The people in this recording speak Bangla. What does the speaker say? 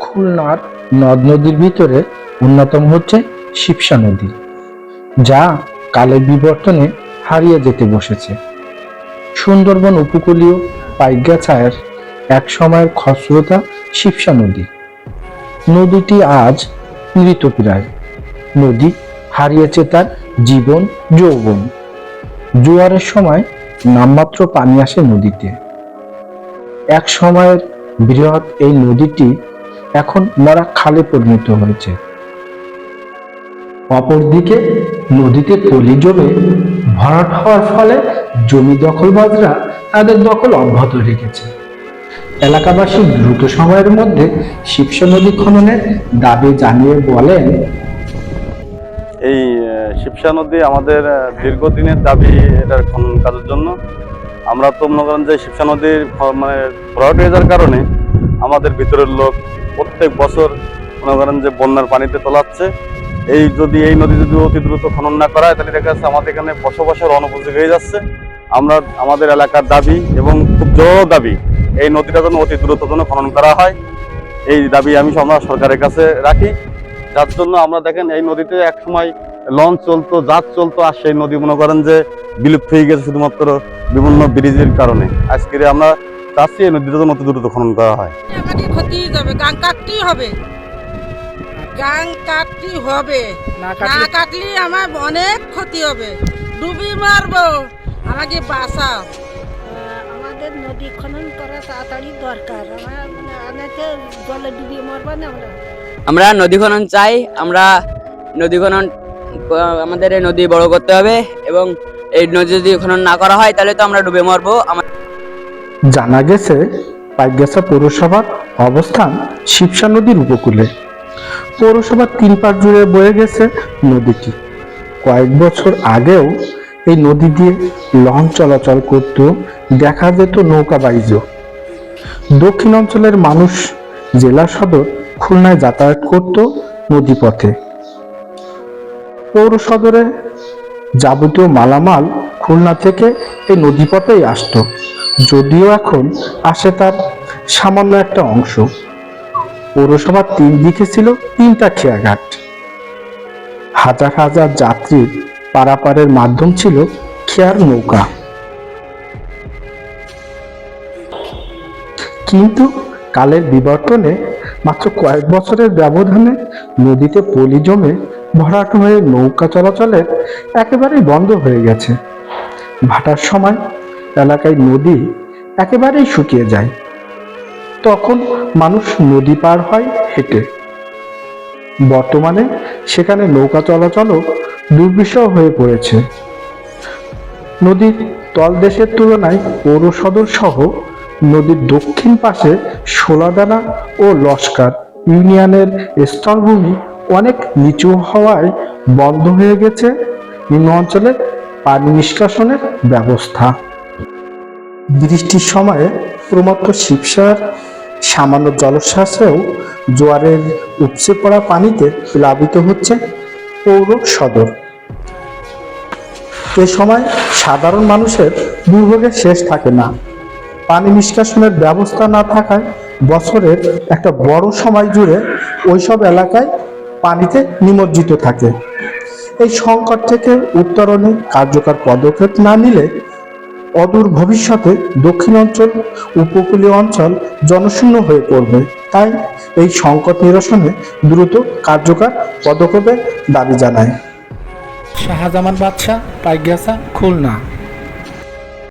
খুলনার নদ নদীর ভিতরে অন্যতম হচ্ছে শিবসা নদী, যা কালের বিবর্তনে হারিয়ে যেতে বসেছে। সুন্দরবন উপকূলীয় পাইগাছায়ের এক সময়ের খসরতা শিবসা নদী। নদীটি আজ মৃতপ্রায় নদী হারিয়েছে তার জীবন, যৌবন। জোয়ারের সময় নামমাত্র পানি আসে নদীতে। এক সময়ের বৃহৎ এই নদীটি এখন মরা খালে পরিণত হয়েছে। অপরদিকে নদীতে পলি জমে ভরাট হওয়ার ফলে জমি দখলবাজরা তাদের দখল অব্যাহত রেখেছে। এলাকাবাসী দ্রুত সময়ের মধ্যে শিবসা নদী খননের দাবি জানিয়ে বলেন, এই শিবসা নদী আমাদের দীর্ঘদিনের দাবি এটার খনন কাজের জন্য। আমরা তো মনে করেন যে শিবসা নদীর মানে ভরাট হয়ে যাওয়ার কারণে আমাদের ভিতরের লোক প্রত্যেক বছর মনে করেন যে বন্যার পানিতে তোলাচ্ছে। এই যদি এই নদী যদি অতি দ্রুত খনন না করা হয় তাহলে দেখা যাচ্ছে আমাদের এখানে বসবাসের অনুপযোগী হয়ে যাচ্ছে। আমরা, আমাদের এলাকার দাবি এবং খুব জোর দাবি, এই নদীটা যেন অতি দ্রুত যেন খনন করা হয়। এই দাবি আমি আমরা সরকারের কাছে রাখি। যার জন্য আমরা দেখেন এই নদীতে এক সময় লঞ্চ চলতো জাহাজ চলতো আর সেই নদী মনে করেন যে বিলুপ্ত হয়ে গেছে শুধুমাত্র বিভিন্ন ব্রিজের কারণে। আজকে আমরা চাচ্ছি এই নদীটা যেন অতি দ্রুত খনন করা হয়। ক্ষতি যাবে গান কাটতেই হবে। গান কাটতে হবে। না কাটলে আমার অনেক ক্ষতি হবে। ডুবি মারবো। আমাকে বাঁচাও। আমাদের নদী খনন করা তাড়াতাড়ি দরকার। আমার অনেকে জলে ডুবিয়ে মরবে না আমরা। আমরা নদী খনন চাই। আমরা নদী খনন আমাদের এই নদী বড় করতে হবে এবং এই নদী যদি খনন না করা হয়, তাহলে তো আমরা ডুবে মরবো। জানা গেছে পাইগাছা পৌরসভার অবস্থান শিবসা নদীর উপকূলে। পৌরসভার তিন পার জুড়ে বয়ে গেছে নদীটি। কয়েক বছর আগেও এই নদী দিয়ে লঞ্চ চলাচল করত, দেখা যেত নৌকা বাইজ। দক্ষিণ অঞ্চলের মানুষ জেলা সদর খুলনায় যাতায়াত করত নদীপথে। পৌর সদরে যাবতীয় মালামাল খুলনা থেকে এই নদীপথেই আসতো। যদিও এখন আসে তার সামান্য একটা অংশ। পৌরসভার তিন দিকে ছিল তিনটা খেয়াঘাট। হাজার হাজার যাত্রীর পারাপারের মাধ্যম ছিল খেয়ার নৌকা। কিন্তু কালের বিবর্তনে মাত্র কয়েক বছরের ব্যবধানে নদীতে পলি জমে ভরাট হয়ে নৌকা চলাচলের একেবারেই বন্ধ হয়ে গেছে। ভাটার সময় এলাকায় নদী একেবারেই শুকিয়ে যায়। তখন মানুষ নদী পার হয় হেঁটে। বর্তমানে সেখানে নৌকা চলাচলও দুর্বিষহ হয়ে পড়েছে। নদীর তলদেশের তুলনায় পৌর সদর সহ নদীর দক্ষিণ পাশে সোলাদানা ও লস্কার ইউনিয়নের স্থলভূমি অনেক নিচু হওয়ায় বন্ধ হয়ে গেছে নিম্ন অঞ্চলে পানি নিষ্কাশনের ব্যবস্থা। বৃষ্টির সময়ে প্রমাত্র শিবসার সামান্য জলশ্বাসেও জোয়ারের উপচে পড়া পানিতে প্লাবিত হচ্ছে পৌর সদর। এ সময় সাধারণ মানুষের দুর্ভোগের শেষ থাকে না। পানি নিষ্কাশনের ব্যবস্থা না থাকায় বছরের একটা বড় সময় জুড়ে ওইসব এলাকায় পানিতে নিমজ্জিত থাকে। এই সংকট থেকে উত্তরণে কার্যকর পদক্ষেপ না নিলে অদূর ভবিষ্যতে দক্ষিণ অঞ্চল, উপকূলীয় অঞ্চল জনশূন্য হয়ে পড়বে। তাই এই সংকট নিরসনে দ্রুত কার্যকর পদক্ষেপের দাবি জানায়। শাহজামান বাদশাহ পাইগাছা খুলনা।